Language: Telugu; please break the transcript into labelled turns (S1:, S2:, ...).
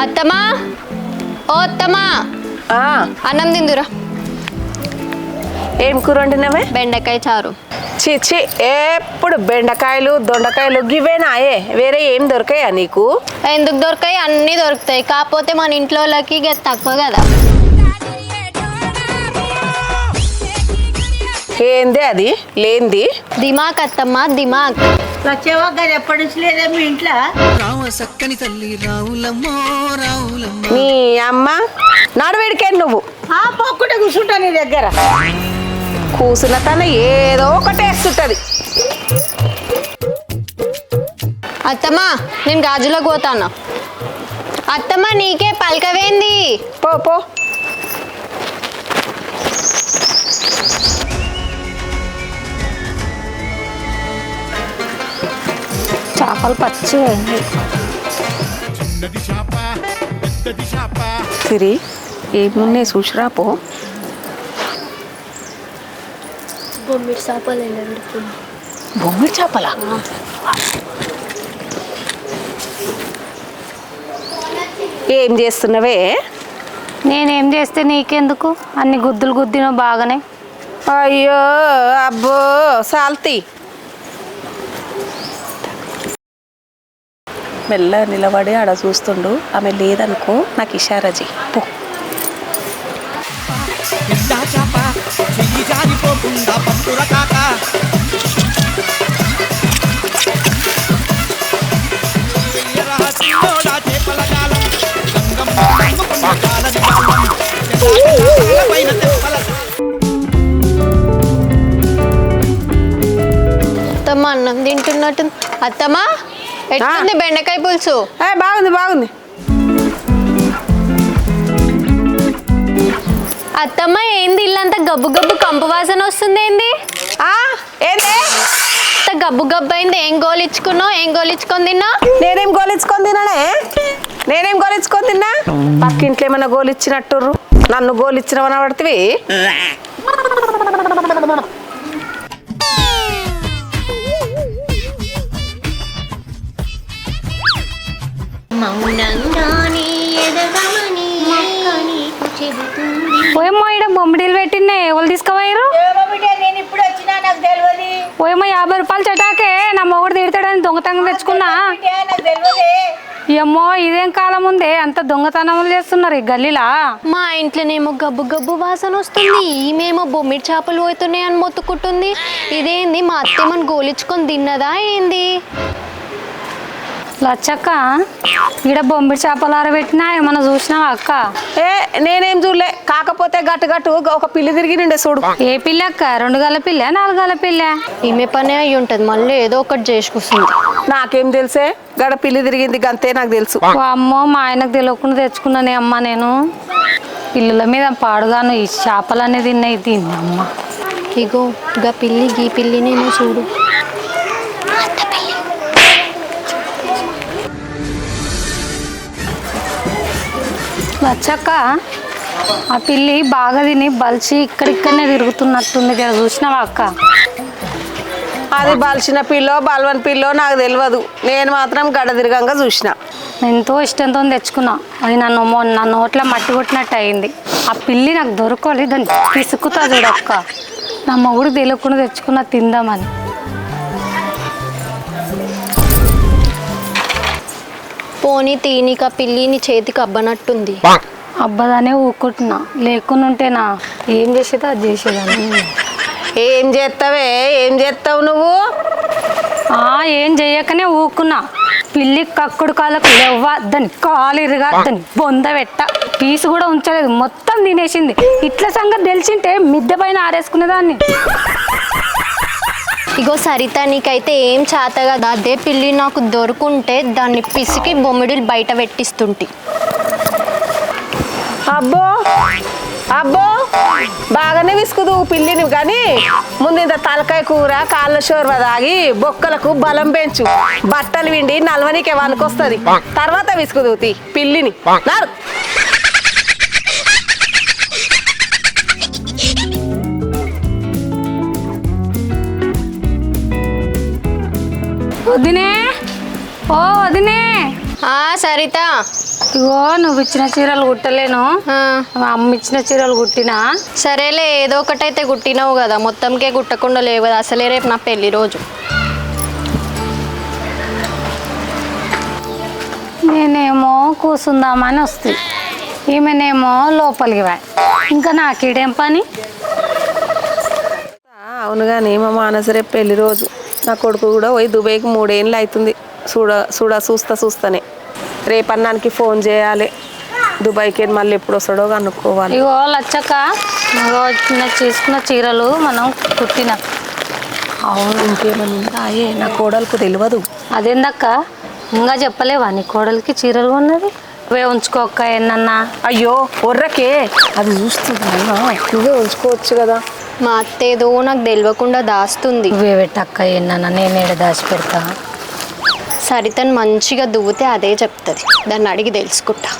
S1: అత్తమ్మా? ఓ అత్తమ్మా.
S2: ఆ,
S1: అన్నం తిందురా.
S2: ఏం కూర వండినవే?
S1: బెండకాయ చారు.
S2: చిచి ఎప్పుడు బెండకాయలు దొండకాయలు గివేనాయే వేరే ఏం దొరకాయా నీకు?
S1: ఎందుకు దొరకాయి? అన్నీ దొరుకుతాయి. కాకపోతే మన ఇంట్లో వాళ్ళకి ఇక తక్కువ కదా.
S2: ఏంది అది? లేంది?
S1: దిమాక్ అత్తమ్మ దిమాక్.
S3: వచ్చేవా గది ఎప్పటి నుంచి లేదా మీ ఇంట్లో?
S4: రావ సక్కని తల్లి రావులమ్మో రావులమ్మ.
S2: నీ అమ్మ? నడువేడికే నువ్వు.
S3: ఆ పోకుండా కూర్చుంటా నీ దగ్గర.
S2: కూసిన తన ఏదో ఒకటి వేస్తుంటది.
S1: అత్తమ్మ నేను గాజులోకి పోతాను అత్తమ్మ నీకే పలకవేంది?
S2: పో పో. చేపలు పచ్చి సిరి ఏమున్నాయి చూసిరా పో.
S1: బొమ్మిడి చేపలు
S2: బొమ్మిడి చేపల? ఏం చేస్తున్నవే?
S5: నేనేం చేస్తే నీకెందుకు? అన్ని గుద్దులు గుద్దిన బాగానే.
S2: అయ్యో అబ్బో సాల్తి. మెల్ల నిలబడి ఆడ చూస్తుండు. ఆమె లేదనుకో నాకు ఇషారజి పో.
S1: అన్నం తింటున్నట్టు అత్తమ్మా? ఎట్లుంది బెండకాయ పులుసు?
S2: ఏ, బాగుంది బాగుంది.
S1: అత్తమ్మ ఏంది ఇల్లంతా గబ్బు గబ్బు కంపు వాసన వస్తుంది ఏంది?
S2: ఆ, ఏందే?
S1: గబ్బు గబ్బు అయింది. ఏం గోలిచ్చుకున్నావు? ఏం గోలిచ్చుకొని తిన్నావు?
S2: నేనేం గోలించుకొని తినానే నేనేం గోలించుకొని తిన్నా? పక్కింట్లో ఏమైనా గోలిచ్చినట్టుర్రు? నన్ను గోలిచ్చినవని పడుతుంది
S5: ఎవరు తీసుకుపోయారు?
S3: నేను ఇప్పుడు వచ్చినా నాకు తెలియదు
S5: పోయమ్మో యాభై రూపాయలు చటాకే నా మొగుడు తిడతాడని దొంగతనం తెచ్చుకున్నా?
S3: బిడ్డ నాకు తెలియదు
S5: ఏమో ఇదేం కాలం ఉందే? అంత దొంగతనములు చేస్తున్నారు ఈ గల్లీలా?
S1: మా ఇంట్లోనేమో గబ్బు గబ్బు వాసన వస్తుంది. ఈమెమో బొమ్మిడి చేపలు పోతున్నాయి అని మొత్తుకుంటుంది. ఇదేంది మా అత్తేమని గోలిచ్చుకొని తిన్నదా ఏంది?
S5: లచ్చక్క ఈడ బొమ్మిడి చేపలు ఆరబెట్టినా ఏమన్నా చూసినావా అక్క?
S2: ఏ నేనేం చూడలే. కాకపోతే గట్టు గట్టు ఒక పిల్లి తిరిగి నిండే చూడు.
S5: ఏ పిల్ల అక్క? రెండు గల పిల్ల నాలుగు గల పిల్ల?
S1: ఈమె పనే అయి ఉంటుంది మళ్ళీ ఏదో ఒకటి చేసుకొస్తుంది.
S2: నాకేం తెలుసే? గడ పిల్లి తిరిగింది గంతే నాకు తెలుసు.
S5: ఓ అమ్మో మా ఆయనకు తెలియకుండా తెచ్చుకున్నానే అమ్మ నేను. పిల్లల మీద పాడుగాను ఈ చేపలన్నీ తిన్నాయి తిన్నా అమ్మ
S1: ఇగో గా పిల్లి గీ పిల్లినేమో చూడు.
S5: వచ్చాక ఆ పిల్లి బాగా తిని బలిచి ఇక్కడిక్కడనే తిరుగుతున్నట్టుంది కదా చూసినావా అక్క?
S2: అది బలిసిన పిల్లో బలవన్ పిల్లో నాకు తెలియదు నేను మాత్రం గడ తిరగంగా చూసిన.
S5: ఎంతో ఇష్టంతో తెచ్చుకున్నా. అది నన్ను నా నోట్లో మట్టి కొట్టినట్టు అయింది. ఆ పిల్లి నాకు దొరకలి దాన్ని పిసుకుతా చూడక్క నా మొగుడు తెలియకుండా తెచ్చుకున్నా తిందామని.
S1: పోనీ తీనిక పిల్లిని చేతికి అబ్బనట్టుంది.
S5: అబ్బదానే ఊరుకుంటున్నా. లేకుండా ఉంటేనా ఏం చేసేదో? అది చేసేదాన్ని
S2: ఏం చేస్తావే? ఏం చేస్తావు నువ్వు?
S5: ఆ, ఏం చెయ్యకనే ఊకున్నా పిల్లి కక్కుడు కాళ్ళకు లేవ్వ కాలు ఇరుగా దాన్ని బొంద పెట్ట. పీసు కూడా ఉంచలేదు. మొత్తం తినేసింది. ఇట్ల సంగతి తెలిసింటే మిద్దె పైన ఆరేసుకునేదాన్ని.
S1: ఇగో సరిత నీకైతే ఏం చేత కదా? అదే పిల్లి నాకు దొరుకుంటే దాన్ని పిసికి బొమ్మిడిలు బయట పెట్టిస్తుంటి.
S2: అబ్బో! అబ్బో! బాగానే విసుకుదు పిల్లిని కానీ ముందు ఇంత తలకాయ కూర కాళ్ళ షోర్వ తాగి బొక్కలకు బలం పెంచు. బట్టలు విండి నల్వనికే వనుకొస్తుంది. తర్వాత విసుకుదు తీ పిల్లిని.
S5: వదినే! ఓ వదినే!
S1: ఆ సరిత.
S5: ఇగో నువ్వు ఇచ్చిన చీరలు కుట్టలేను.
S1: ఆ,
S5: మా అమ్మ ఇచ్చిన చీరలు కుట్టినా?
S1: సరేలే ఏదో ఒకటైతే గుట్టినావు కదా. మొత్తంకే గుట్టకుండా లేవు కదా. అసలే రేపు నా పెళ్ళి రోజు.
S5: నేనేమో కూసుందామని వస్తుంది ఈమెనేమో లోపలికి వా. ఇంకా నాకీడేం పని?
S2: ఆ, అవును కానీ మా మానస రేపు పెళ్ళి రోజు. నా కొడుకు కూడా పోయి దుబాయ్కి మూడేళ్ళు అవుతుంది చూడ చూడ చూస్తా చూస్తానే. రేపు అన్నానికి ఫోన్ చేయాలి. దుబాయ్కి మళ్ళీ ఎప్పుడు వస్తాడో కనుక్కోవాలి.
S5: ఇగో లచ్చక్క ఇగో చిన్న చేసుకున్న చీరలు మనం కుట్టిన.
S2: అవును ఇంకేమన్నా అయ్యే నా కోడలకు తెలియదు
S5: అదేందక్క? ఇంకా చెప్పలేవా? నీ కోడలికి చీరలు ఉన్నది అవే ఉంచుకోక్క ఏనన్నా
S2: అయ్యో ఒర్రకే. అది చూస్తుంది నువ్వే ఉంచుకోవచ్చు కదా.
S1: మా అత్త ఏదో నాకు తెలియకుండా దాస్తుంది.
S5: ఇవే పెట్టక్క ఏనన్నా నేను ఏడ దాచి పెడతా
S1: సరితను మంచిగా దువ్వుతే అదే చెప్తుంది. దాన్ని అడిగి తెలుసుకుంటా.